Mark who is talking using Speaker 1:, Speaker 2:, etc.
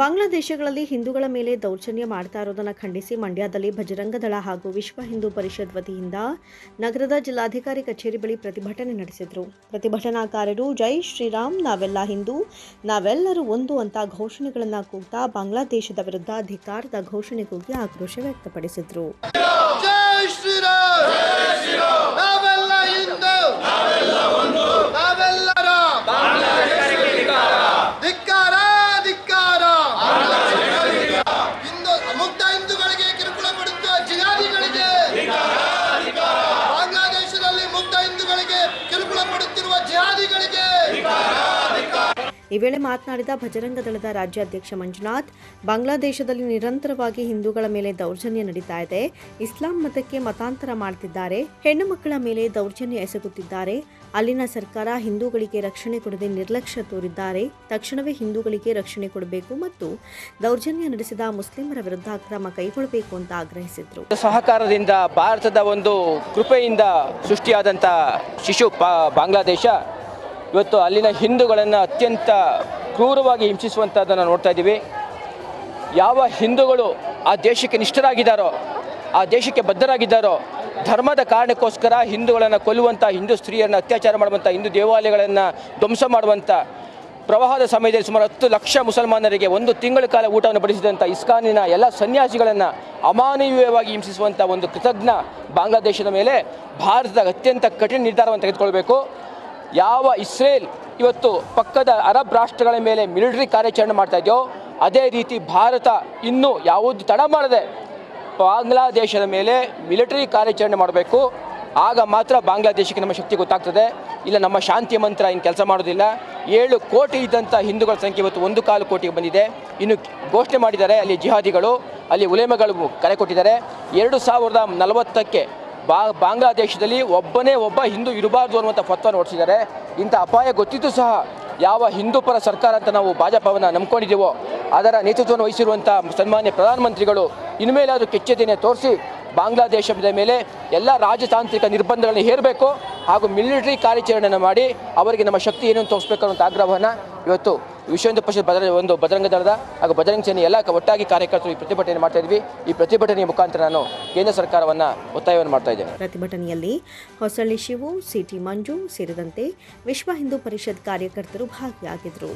Speaker 1: ಬಾಂಗ್ಲಾದೇಶಗಳಲ್ಲಿ ಹಿಂದೂಗಳ ಮೇಲೆ ದೌರ್ಜನ್ಯ ಮಾಡ್ತಾ ಇರೋದನ್ನು ಖಂಡಿಸಿ ಮಂಡ್ಯದಲ್ಲಿ ಬಜರಂಗ ದಳ ಹಾಗೂ ವಿಶ್ವ ಹಿಂದೂ ಪರಿಷತ್ ವತಿಯಿಂದ ನಗರದ ಜಿಲ್ಲಾಧಿಕಾರಿ ಕಚೇರಿ ಬಳಿ ಪ್ರತಿಭಟನೆ ನಡೆಸಿದರು. ಪ್ರತಿಭಟನಾಕಾರರು, ಜೈ ಶ್ರೀರಾಮ್, ನಾವೆಲ್ಲ ಹಿಂದೂ, ನಾವೆಲ್ಲರೂ ಒಂದು ಅಂತ ಘೋಷಣೆಗಳನ್ನು ಕೂಗ್ತಾ ಬಾಂಗ್ಲಾದೇಶದ ವಿರುದ್ಧ ಧಿಕಾರದ ಘೋಷಣೆ ಕೂಗಿ ಆಕ್ರೋಶ ವ್ಯಕ್ತಪಡಿಸಿದರು. ಈ ವೇಳೆ ಮಾತನಾಡಿದ ಭಜರಂಗ ದಳದ ರಾಜ್ಯಾಧ್ಯಕ್ಷ ಮಂಜುನಾಥ್, ಬಾಂಗ್ಲಾದೇಶದಲ್ಲಿ ನಿರಂತರವಾಗಿ ಹಿಂದೂಗಳ ಮೇಲೆ ದೌರ್ಜನ್ಯ ನಡೀತಾ ಇದೆ. ಇಸ್ಲಾಂ ಮತಕ್ಕೆ ಮತಾಂತರ ಮಾಡ್ತಿದ್ದಾರೆ. ಹೆಣ್ಣು ಮಕ್ಕಳ ಮೇಲೆ ದೌರ್ಜನ್ಯ ಎಸಗುತ್ತಿದ್ದಾರೆ. ಅಲ್ಲಿನ ಸರ್ಕಾರ ಹಿಂದೂಗಳಿಗೆ ರಕ್ಷಣೆ ಕೊಡದೆ ನಿರ್ಲಕ್ಷ್ಯ ತೋರಿದ್ದಾರೆ. ತಕ್ಷಣವೇ ಹಿಂದೂಗಳಿಗೆ ರಕ್ಷಣೆ ಕೊಡಬೇಕು ಮತ್ತು ದೌರ್ಜನ್ಯ ನಡೆಸಿದ ಮುಸ್ಲಿಮರ ವಿರುದ್ಧ ಕ್ರಮ ಕೈಗೊಳ್ಳಬೇಕು ಅಂತ ಆಗ್ರಹಿಸಿದರು.
Speaker 2: ಸಹಕಾರದಿಂದ ಭಾರತದ ಒಂದು ಕೃಪೆಯಿಂದ ಸೃಷ್ಟಿಯಾದಂಥ ಶಿಶು ಬಾಂಗ್ಲಾದೇಶ ಇವತ್ತು ಅಲ್ಲಿನ ಹಿಂದೂಗಳನ್ನು ಅತ್ಯಂತ ಕ್ರೂರವಾಗಿ ಹಿಂಸಿಸುವಂಥದ್ದನ್ನು ನೋಡ್ತಾ ಇದ್ದೀವಿ ಯಾವ ಹಿಂದೂಗಳು ಆ ದೇಶಕ್ಕೆ ನಿಷ್ಠರಾಗಿದ್ದಾರೋ, ಆ ದೇಶಕ್ಕೆ ಬದ್ಧರಾಗಿದ್ದಾರೋ, ಧರ್ಮದ ಕಾರಣಕ್ಕೋಸ್ಕರ ಹಿಂದೂಗಳನ್ನು ಕೊಲ್ಲುವಂಥ ಹಿಂದೂ ಸ್ತ್ರೀಯರನ್ನು ಅತ್ಯಾಚಾರ ಮಾಡುವಂಥ ಹಿಂದೂ ದೇವಾಲಯಗಳನ್ನು ಧ್ವಂಸ ಮಾಡುವಂಥ ಪ್ರವಾಹದ ಸಮಯದಲ್ಲಿ ಸುಮಾರು ಹತ್ತು ಲಕ್ಷ ಮುಸಲ್ಮಾನರಿಗೆ ಒಂದು ತಿಂಗಳ ಕಾಲ ಊಟವನ್ನು ಬಡಿಸಿದಂಥ ಇಸ್ಕಾನಿನ ಎಲ್ಲ ಸನ್ಯಾಸಿಗಳನ್ನು ಅಮಾನವೀಯವಾಗಿ ಹಿಂಸಿಸುವಂಥ ಒಂದು ಕೃತಜ್ಞ ಬಾಂಗ್ಲಾದೇಶದ ಮೇಲೆ ಭಾರತದ ಅತ್ಯಂತ ಕಠಿಣ ನಿರ್ಧಾರವನ್ನು ತೆಗೆದುಕೊಳ್ಬೇಕು. ಯಾವ ಇಸ್ರೇಲ್ ಇವತ್ತು ಪಕ್ಕದ ಅರಬ್ ರಾಷ್ಟ್ರಗಳ ಮೇಲೆ ಮಿಲಿಟರಿ ಕಾರ್ಯಾಚರಣೆ ಮಾಡ್ತಾ ಇದೆಯೋ, ಅದೇ ರೀತಿ ಭಾರತ ಇನ್ನೂ ಯಾವುದು ತಡ ಮಾಡದೆ ಬಾಂಗ್ಲಾದೇಶದ ಮೇಲೆ ಮಿಲಿಟರಿ ಕಾರ್ಯಾಚರಣೆ ಮಾಡಬೇಕು. ಆಗ ಮಾತ್ರ ಬಾಂಗ್ಲಾದೇಶಕ್ಕೆ ನಮ್ಮ ಶಕ್ತಿ ಗೊತ್ತಾಗ್ತದೆ. ಇಲ್ಲ, ನಮ್ಮ ಶಾಂತಿ ಮಂತ್ರ ಇನ್ನು ಕೆಲಸ ಮಾಡೋದಿಲ್ಲ. ಏಳು ಕೋಟಿ ಇದ್ದಂಥ ಹಿಂದೂಗಳ ಸಂಖ್ಯೆ ಇವತ್ತು ಒಂದು ಕಾಲು ಕೋಟಿಗೆ ಬಂದಿದೆ. ಇನ್ನು ಘೋಷಣೆ ಮಾಡಿದ್ದಾರೆ ಅಲ್ಲಿ ಜಿಹಾದಿಗಳು, ಅಲ್ಲಿ ಉಲೇಮಗಳು ಕರೆ ಕೊಟ್ಟಿದ್ದಾರೆ. ಎರಡು ಸಾವಿರದ ನಲವತ್ತಕ್ಕೆ ಬಾ ಬಾಂಗ್ಲಾದೇಶದಲ್ಲಿ ಒಬ್ಬನೇ ಒಬ್ಬ ಹಿಂದೂ ಇರಬಾರ್ದು ಅನ್ನುವಂಥ ಫತ್ವ ನೋಡಿಸಿದ್ದಾರೆ ಇಂಥ ಅಪಾಯ ಗೊತ್ತಿದ್ದು ಸಹ ಯಾವ ಹಿಂದೂ ಪರ ಸರ್ಕಾರ ಅಂತ ನಾವು ಭಾಜಪವನ್ನು ನಂಬ್ಕೊಂಡಿದ್ದೀವೋ, ಅದರ ನೇತೃತ್ವವನ್ನು ವಹಿಸಿರುವಂಥ ಸನ್ಮಾನ್ಯ ಪ್ರಧಾನಮಂತ್ರಿಗಳು ಇನ್ಮೇಲಾದರೂ ಕೆಚ್ಚೆದೆಯನ್ನು ತೋರಿಸಿ ಬಾಂಗ್ಲಾದೇಶದ ಮೇಲೆ ಎಲ್ಲ ರಾಜತಾಂತ್ರಿಕ ನಿರ್ಬಂಧಗಳನ್ನು ಹೇರಬೇಕು ಹಾಗೂ ಮಿಲಿಟರಿ ಕಾರ್ಯಾಚರಣೆಯನ್ನು ಮಾಡಿ ಅವರಿಗೆ ನಮ್ಮ ಶಕ್ತಿ ಏನು ಅಂತ ತೋರಿಸ್ಬೇಕು ಅನ್ನೋಂಥ ಆಗ್ರಹವನ್ನು ಇವತ್ತು ವಿಶ್ವ ಪರಿಷತ್ ಒಂದು ಬಜರಂಗ ದಳದ ಹಾಗೂ ಬಜರಂಗ ಸೇನೆ ಎಲ್ಲ ಒಟ್ಟಾಗಿ ಕಾರ್ಯಕರ್ತರು ಈ ಪ್ರತಿಭಟನೆ ಮಾಡ್ತಾ ಇದ್ವಿ. ಈ ಪ್ರತಿಭಟನೆಯ ಮುಖಾಂತರ ನಾನು ಕೇಂದ್ರ ಸರ್ಕಾರವನ್ನು ಒತ್ತಾಯವನ್ನು ಮಾಡ್ತಾ ಇದ್ದೇನೆ.
Speaker 1: ಪ್ರತಿಭಟನೆಯಲ್ಲಿ ಹೊಸಳ್ಳಿ ಶಿವು, ಸಿಟಿ ಮಂಜು ಸೇರಿದಂತೆ ವಿಶ್ವ ಹಿಂದೂ ಪರಿಷತ್ ಕಾರ್ಯಕರ್ತರು ಭಾಗಿಯಾಗಿದ್ದರು.